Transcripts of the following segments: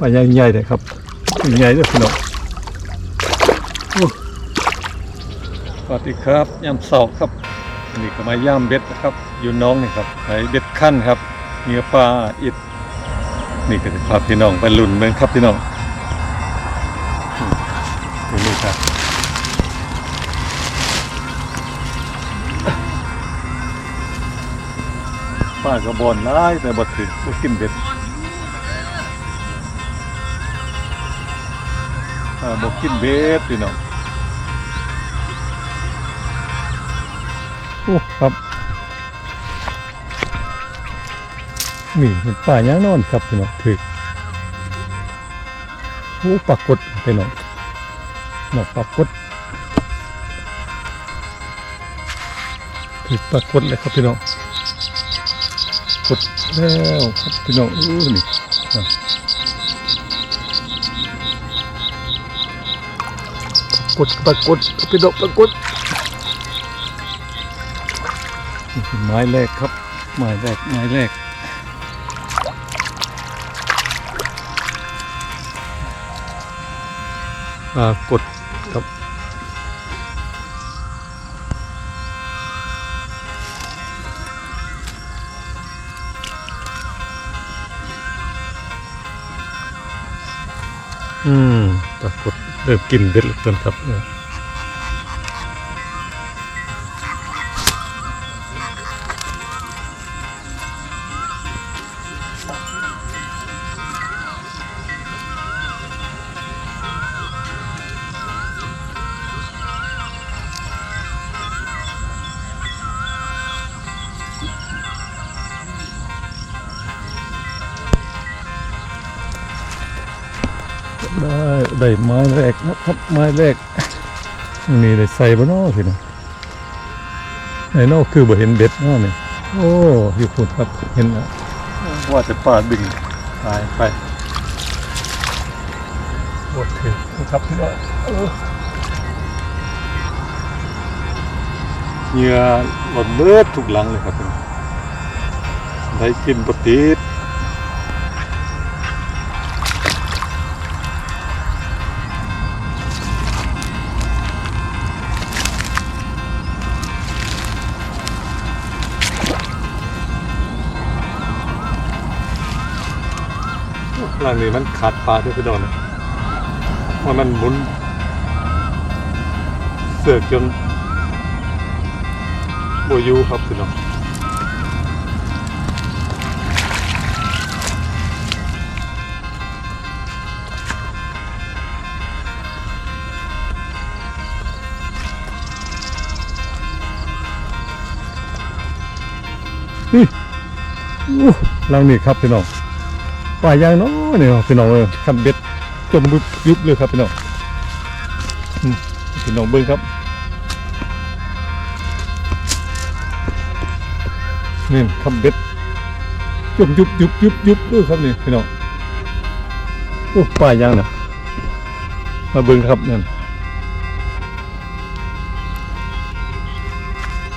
ปลาใหญ่ใหญ่เลยครับใหญ่เลยพี่น้องสวัสดีครับยามเสาร์ครับนี่ก็มาย่ามเบ็ดนะครับ อยู่น้องนี่ครับไอเบ็ดขั้นครับเนื้อปลาอิดนี่ก็จะพาพี่น้องไปลุ่นเมืองครับพี่น้องดูนี่ครับป้ากระบอนร้ายแต่บดถึงบ่กินเบ็ด บอกกินเบสพี่น้องโอ้ครับนี่มันป่าย่างนอนครับพี่น้องถือโอ้ปรากฏพี่น้องหนอกปรากฏถือปรากฏเลยครับพี่น้องกดแล้วครับพี่น้องอู้นี่อะ กดปรากฏไปดกปรากฏนี่คือไม้แรกครับไม้แรกไม้แรกปรากฏครับอืมปรากฏ เริ่มกินเด็ดแล้วต้นครับ ได้ได้ไม้แรกนะครับไม้แรกนี่ได้ใส่บ่เนอสินะไอ้นอกคือบ่เห็นเบ็ดเนอนี่โอ้อยู่พุ่นครับเห็นแล้วว่าจะป่าดึงตายไปหมดถึงนะครับพี่น้องเออเหงื่อหล่นเลือดทุกหลังเลยครับพี่น้องได้กินปติด ร่างนี้มันขาดปลาด้วยพี่น้องนว่ามันหมุน เสือกจนโบอยูครับพี่น้องนี่อู้ร่างนี้ครับพี่น้องป่ายางเนาะ เนี่ยพี่น้องเออคันเบ็ดจมยุบเลยครับพี่น้องพี่น้องเบิ้งครับนี่คำเบ็ดจมยุบยุบยุบยุบเลยครับนี่พี่น้องโอ้ป่ายยางนะมาเบิ้งครับนั่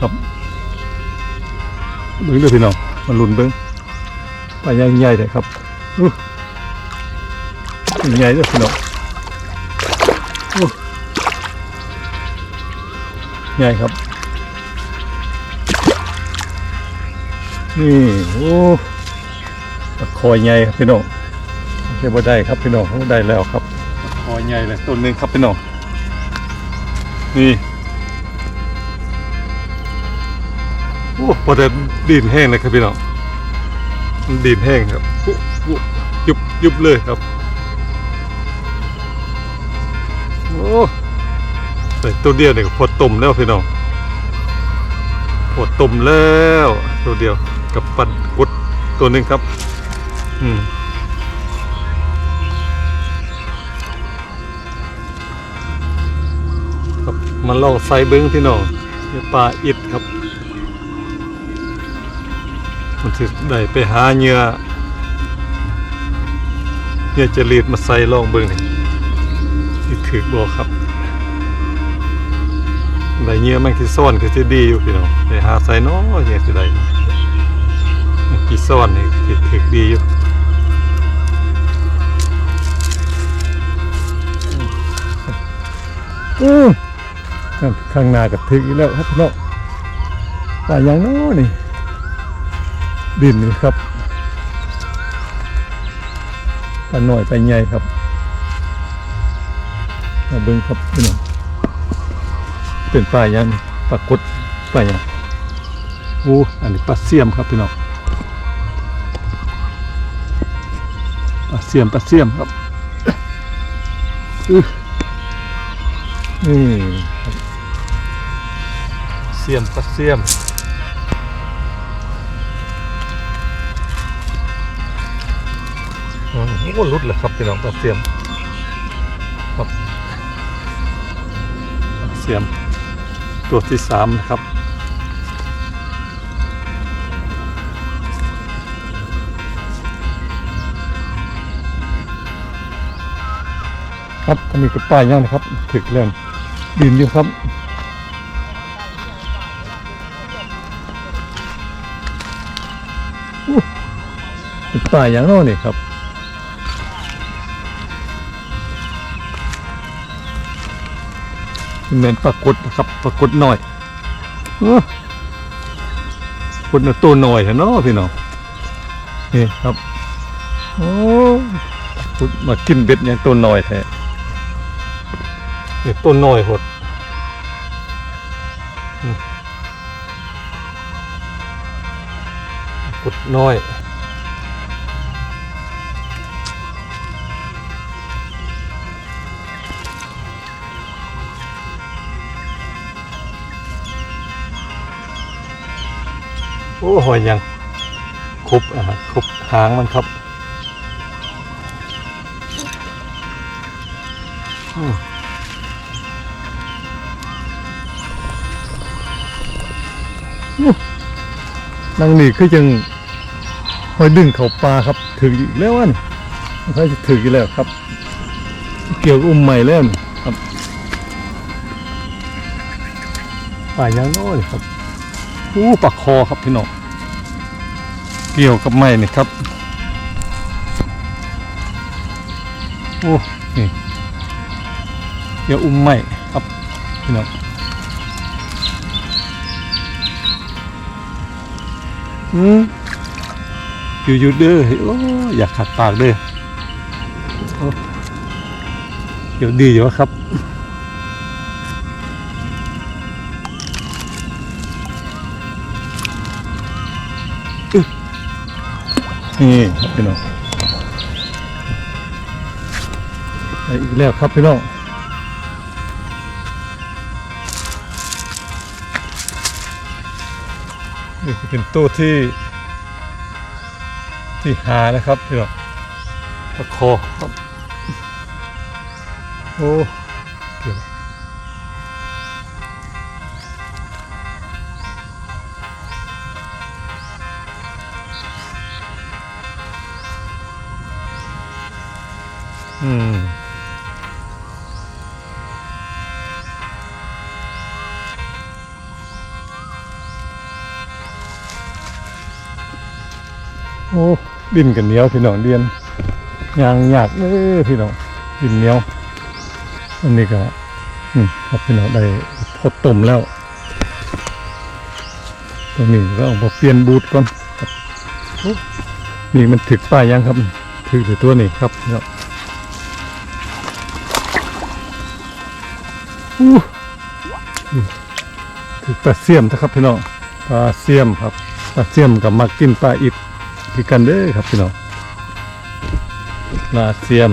ครับเบิ้งเลยพี่น้องมาลุนเบิ้งปลาใหญ่ใหญ่เลยครับอู้ ใหญ่เลยพี่น้องใหญ่ครับ นี่โอ้ตะคอยใหญ่ครับพี่น้องเรียกว่าได้ครับพี่น้องเขาได้แล้วครับตะคอยใหญ่เลยต้นหนึ่งครับพี่น้องนี่โอ้พอจะดินแห้งเลยครับพี่น้องมันดินแห้งครับปุ๊บปุ๊บยุบยุบเลยครับ ตัวเดียวเนี่ยพอต้มแล้วพี่น้องพอต้มแล้วตัวเดียวกับปันกุดตัวหนึ่งครับ อืมครับมาลองใส่เบิ้งพี่น้องเนี่ยปลาอิดครับ มันจะได้ไปหาเหยื่อเหยื่อจะรีดมาใส่ลองเบิ่งนี่ที่ถือบอกครับ ใบเงี้ยแมงที่ซ่อนก็จะดีอยู่พี่น้องไปหาใส่น้อยังสิได้ที่ซ่อนนี่ที่ถึกดีอยู่อือข้างหน้าก็ถึกอีกแล้วครับพี่น้องว่าย่างน้อนี่ ดินนี่ครับปลาหน่อยไปใหญ่ครับมาเบิ่งครับพี่น้อง เป็นปลาอย่างปลากดปลาย่างโอ้อันนี้ปลาเสียมครับพี่น้องปลาเสียมปลาเสียมครับอือนี่เสียมปลาเสียมอืมโอ้หลุดเลยครับพี่น้องปลาเสียมครับปลาเสียม ตัวที่สามนะครับ ครับอันนี้ก็ป้ายย่างนะครับ ถึกแล้วดินอยู่ครับป้ายย่างโน่นนี่ครับ เหมือนปลากดนะครับปลากดหน่อยเออปลากดน่ะตัวหน่อยเนาะพี่น้องนี่ครับโอ้พุดมากินเบ็ดอย่างตัวหน่อยแท้เนี่ตัวหน่อยหดปลากดน้อย อ้หอยยังครบอ่าครบหางมันครับนั่งนี่คือยังหอยดึงเขาปลาครับ ถึงอีกแล้วอันใครจะถึงอีกแล้วครับ เกี่ยวอุ้มใหม่แล้วนี่ครับป่ายางน้อยครับ อู้ปลาคอครับพี่น้องเกี่ยวกับไม้นี่ครับโอ้นี่เกี่ยวอุ้มไม้ครับพี่น้องอืมอยู่อยู่เด้อโอ้อยากขัดปากเด้อเดี๋ยวดีอยู่วะครับ นี่ครับพี่น้องไปอีกแล้วครับพี่น้องนี่คือเป็นตู้ที่ที่หานะครับพี่น้องตะคอครับโอ้ อืมโอ้ดินกันเหนียวพี่น้องเดียนยางหยากเลยพี่น้องดินเหนียวอันนี้ก็อืมครับพี่น้องได้พดต้มแล้วตรงนี้ก็เอามาเปลี่ยนบูทก่อนอนี่มันถึกป้ายยังครับ ถึกหรือตัวนี้ครับพี่น้อง อู้นี่ถึกปลาเสียมนะครับพี่น้องปลาเสียมครับปลาเสียมกับมากินปลาอิดคือกันเด้อครับพี่น้องปลาเสียม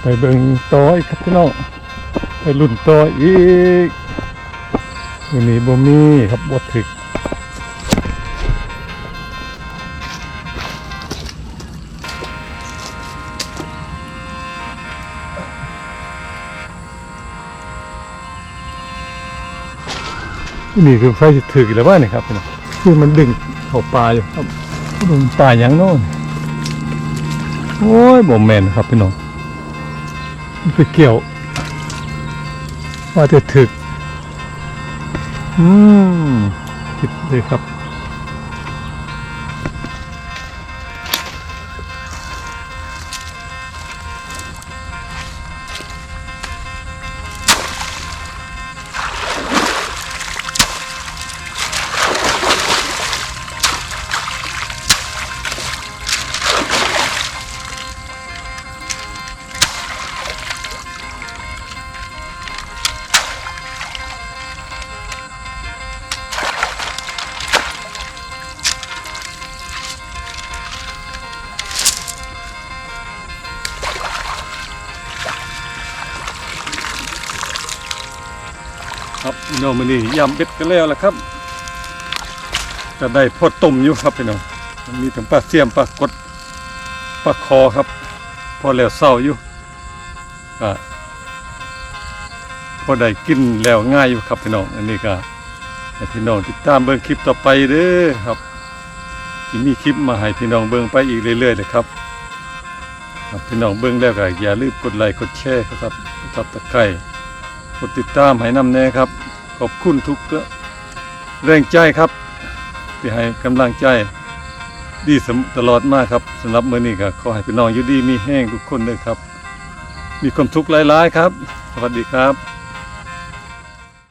ไปเบิ่งต่ออีกครับพี่น้องไปลุ่นต่ออีกวันนี้บ่มีครับบ่ถึกนี่คือไฟถืออีกแล้วว่านี่ครับพี่น้องคือมันดึงเข้าปลาอยู่ครับดึงปลาอย่างโน้นโอ้ยบ่แม่นครับพี่น้อง ไปเกี่ยว ว่าจะถึก อืมผิดเลยครับ น้องมันนี่ยำเป็ดกันแล้วล่ะครับจะได้พอต้มอยู่ครับพี่น้องมันมีถึงปลาเสียมปลากดปลาคอครับ พอแล้วเศร้าอยู่ก็พอได้กินแล้วง่ายอยู่ครับพี่น้องอันนี้ก็ให้พี่น้องติดตามเบิ่งคลิปต่อไปเด้อครับที่มีคลิปมาให้พี่น้องเบิ่งไปอีกเรื่อยๆเลยครับครับพี่น้องเบิ่งแล้วก็อย่าลืมกดไลค์กดแชร์ครับทับตะไคร้กดติดตามให้นำแน่ครับ ขอบคุณทุกแรงใจครับที่ให้กำลังใจดีตลอดมากครับสำหรับมื้อนี้ก็ขอให้พี่น้องอยู่ดีมีแห้งทุกคนเลยครับ มีความทุกข์หลายๆครับ สวัสดีครับ